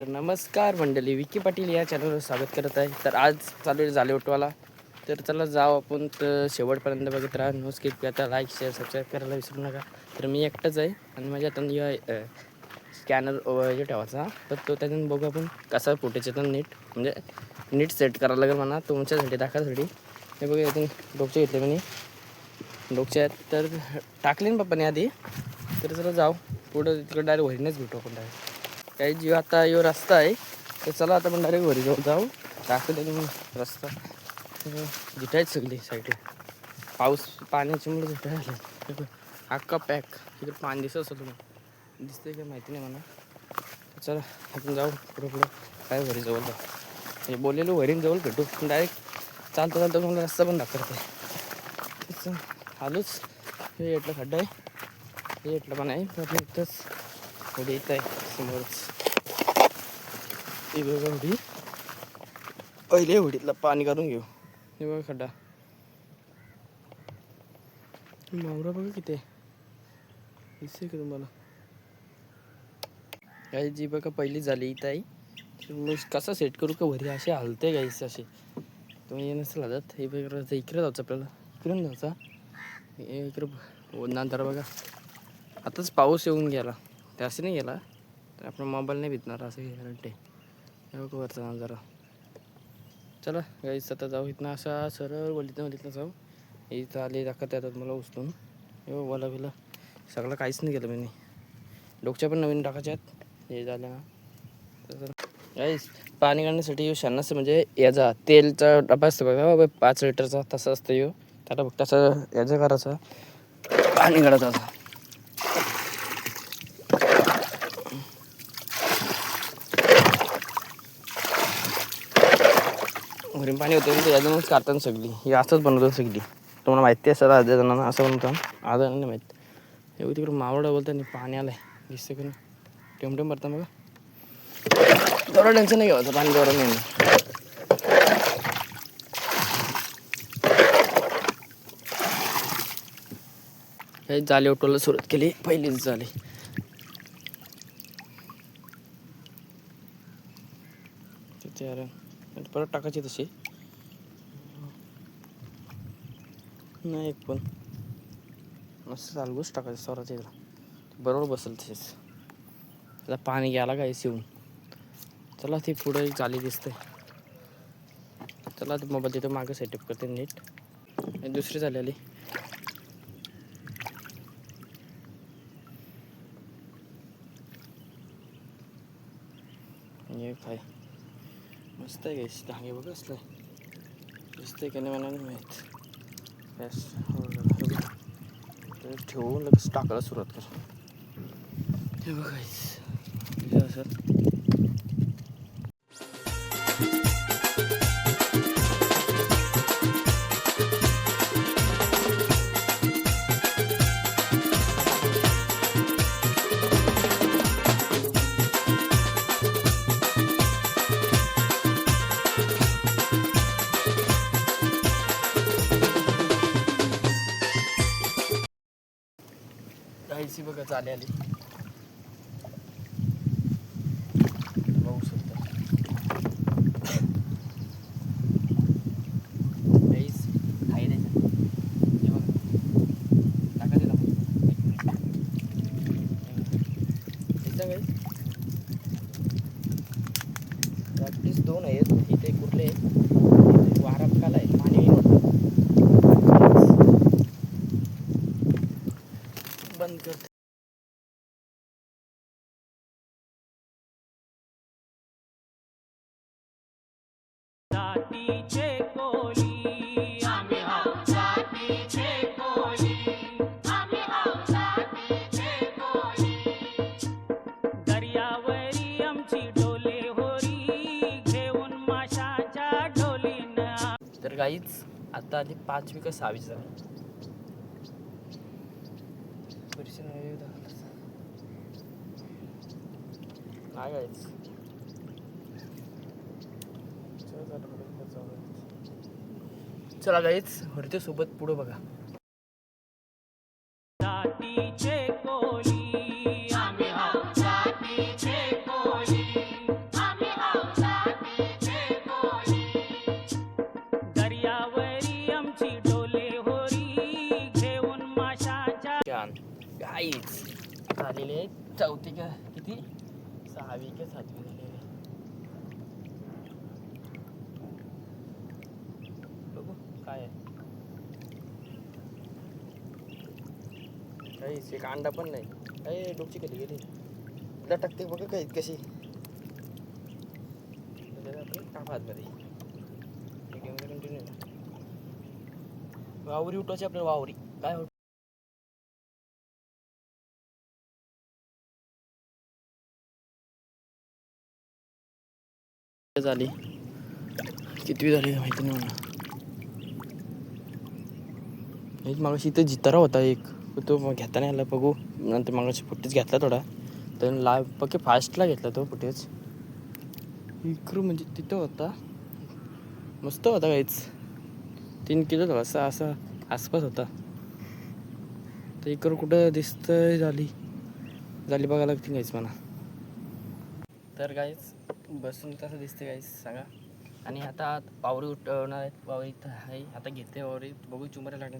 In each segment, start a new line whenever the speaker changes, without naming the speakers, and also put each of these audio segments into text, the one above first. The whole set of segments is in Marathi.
तर नमस्कार मंडळी विकी पाटील या चॅनलवर स्वागत करत आहे. तर आज चालू आहे झाले उठवाला तर चला जाऊ आपण तर शेवटपर्यंत बघत राहा. नो स्किप करता लाईक शेअर सबस्क्राईब करायला विसरू नका. तर मी एकटाच आहे आणि माझ्या आता स्कॅनर हे ठेवायचा. तर तो त्यातून बघू आपण कसा फुटेज येतो नीट. म्हणजे नीट सेट करायला लागेल म्हणा तुमच्यासाठी दाखवासाठी. हे बघा यातून डोकचे घेतले मी. डोकचे तर टाकले ना पप्पाने आधी. तर चला जाऊ. पुढं तिकडं डायरेक्ट वहिनीच भेटू आपण डायरेक्ट काही जीव आता यो रस्ता आहे. तर चला आता आपण डायरेक्ट घरी जाऊ जाऊ. दाखवतो रस्ता. झिटायच सगळी साईड पाऊस पाण्याची मुळे झिटाय आलं अख्खा पॅक तिकडे पाणी दिसत असं तुम्ही दिसतंय काय माहिती नाही मला. चला आपण जाऊ पुढं पुढं. काय घरी जवळ जाऊ हे बोललेलो वरीन जवळ भेटू. डायरेक्ट चालतो चालतो मला रस्ता पण दाखवते आलोच. हे इथलं खड्डा आहे. हे इथलं पण आहे. पण इथंच पुढे येत आहे समोरच ती बघा होडी पहिले होडीतलं पाणी काढून घेऊ हे बघा खड्डा मावरा बघा किती आहे दिसते का तुम्हाला काही जी बघा पहिली झाली इथं आहे मग कसा सेट करू का वरी असे हलते गाईस असे तुम्ही नसेल हलत हे बघा इकडे जायचं आपल्याला इकडून जायचा इकडं नंतर बघा आताच पाऊस येऊन गेला ते असं नाही गेला. तर आपण मोबाईल नाही भिजणार असं गॅरंटी हे बघ वरचा जरा. चला गाईस आता जाऊ इथनं. असा सरळ वलीतनं वलीतनं जाऊ. इथं आले दाखवत येतात मला उचलून. हो बघ, वला बिला. सगळं काहीच नाही केलं मी डोकच्या पण नवीन टाकायच्या आहेत. हे झालं ना. गाईस पाणी काढण्यासाठी शान्नास म्हणजे याचा तेलचा डबा असतो बघा. बाबा पाच लिटरचा तसा असतं येऊ त्याला बघ तसं याचा करायचं. पाणी काढायचं घरी पाणी होतं ते यातूनच काढतात सगळी. ही असंच बनवतात सगळी. तुम्हाला माहिती असतं अर्ध्या जणांना असं बनवतात आज नाही माहीत. हे तिकडे मावडा बोलतात आणि पाणी आलं आहे दिसतं की नाही टेमटेम भरता मग तेवढं टेन्शन नाही घ्यायचं पाणी तेवढं नाही. हे जाले उठवायला सुरुवात केली. पहिलीच झाली. तिथे अरे परत टाकायची तशी. नाही एक पण. असं अलगूच टाकायचं स्वराच्या इकडं बरोबर बसेल तसेच त्याला पाणी घ्यायला काय येऊन. चला ती पुढे एक जाली दिसते. चला ते मोबाईल तिथं मागं सेटअप करते नीट. आणि दुसरी झालेली. हे काय मस्त आहे गाईस डांगे बघ असलं दिसतंय का नाही मला नाही माहीत. बस हो, हो, हो. ते ठेवून लगेच टाकायला सुरुवात कर. हे बघ असं. चाले आली बघू शकता. आहे प्रॅक्टिस दोन आहेत इथे कुठले इथे वारा काला आहे पाणी नाही वाटतं. बंद करते
जातीचे कोली. आम्ही आहो जातीचे कोली. आम्ही आहो जातीचे कोली. दर्यावरी आमची डोले होरी. घेऊन माशाच्या ढोलीनं
तर गाईच आता आली पाचवी का सहावी झाली? काय गाईच चला जाईच हरतेसोबत पुढे बघा.
झालेले
चौथी का किती? सहावी का सातवी झाली? काय काहीच एक अंडा पण नाही. अरे डोकची कधी गेली. लटकते बघ काही कशी. टाक आतमध्ये कंटिन्यू वावरी उठवायची आपल्याला वावरी. काय होत? झाली. कितवी झाली माहिती नाही मला. म्हणजे एक मागाशी इथं जितारा होता एक. तो मग घेताना आला बघू. नंतर मागाशी फुटेज घेतला थोडा. तर ला पक्के फास्टला घेतला तो फुटेज. इकडं म्हणजे तिथं होता. मस्त होता काहीच तीन किलो असा असा आसपास होता. तर इकडं कुठं दिसतंय झाली. झाली बघायला लागते काहीच मला. तर काहीच बसून तसं दिसते काहीच सांगा. आणि आता पावरी उठवणार आहेत पावरी इथं आहे. आता घेते पावरी. बघू चुमऱ्या लागले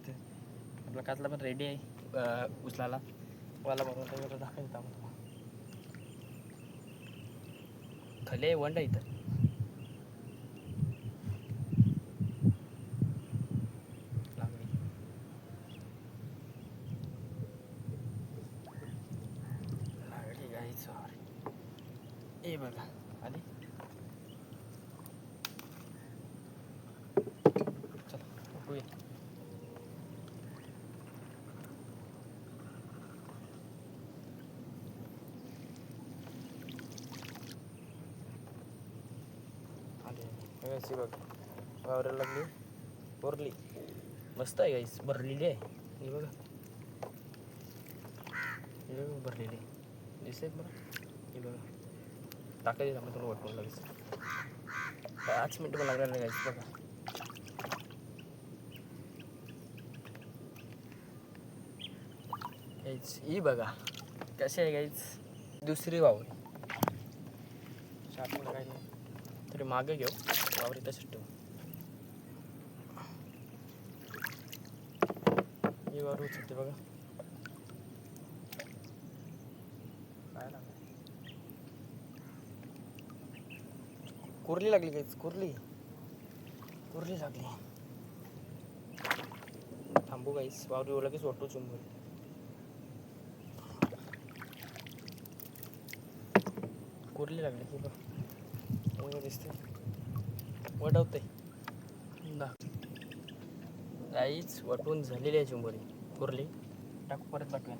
आपला कातला पण रेडी आहे. उचलाला उचलायला. वाला बघून त्याच्यावर दाखवायचं आपण खाली आहे वंड आहे इथं. लागली. लागली ए बघा. आली. चला उठूया आली आली अशी बघ वावराला लागली. बोरली मस्त आहे गाईस भरलेली आहे. ही बघा. ही बघा भरलेली आहे. दिसते बघा ही बघा. टाकायची आपण तुला वाटून लगेच. पाच मिनटं पण लागणार नाही गाईस बघा. गाईच ही बघा. कशी आहे गाईच दुसरी वावरी. शार्पला काय नाही. तरी मागे घेऊ. वावरी तसंच ठेवू ही वावर उचलते बघा. काय कुर्ली लागली काहीच कुर्ली? कुर्ली लागली. थांबू काहीच वावरी लगेच वाटतो चुंबू कुर्ली लागली की बघ. दिसते वडवते. काहीच वाटून झालेली आहे चुंबरी. कुर्ली टाकू परत पाठवूया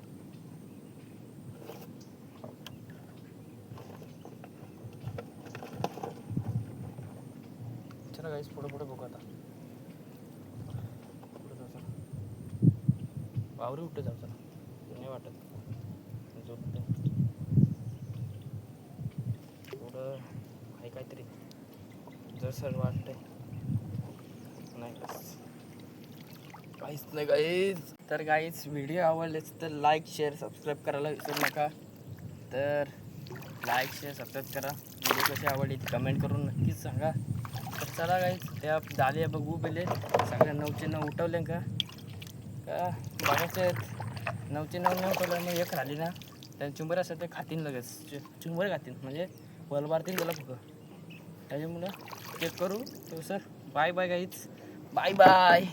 चला काहीच पुढे पुढे बघू आता. पुढे जाऊ चला. वावरी उठे जाऊ चला. नाही वाटत. झोपते पुढं आहे काहीतरी जसं वाटतंय. नाही काहीच नाही काहीच. तर काहीच व्हिडिओ आवडलेच तर लाईक शेअर सबस्क्राईब करायला विसरू नका. तर लाईक शेअर सबस्क्राईब करा. व्हिडिओ कशी आवडली कमेंट करून नक्कीच सांगा. तर चला काहीच त्या झाले बघू पहिले सगळ्या नऊचे नऊ उठवले का? का? बघायचे आहेत. नऊचे नऊ नाही उठवलं मग एक राहिली ना. त्या चुंबर असतात ते खातीन लगेच. चुंबर खातीन म्हणजे वलवारतील मारतील त्याला फुकं. त्याच्यामुळं चेक करू. तो सर? बाय बाय काहीच बाय बाय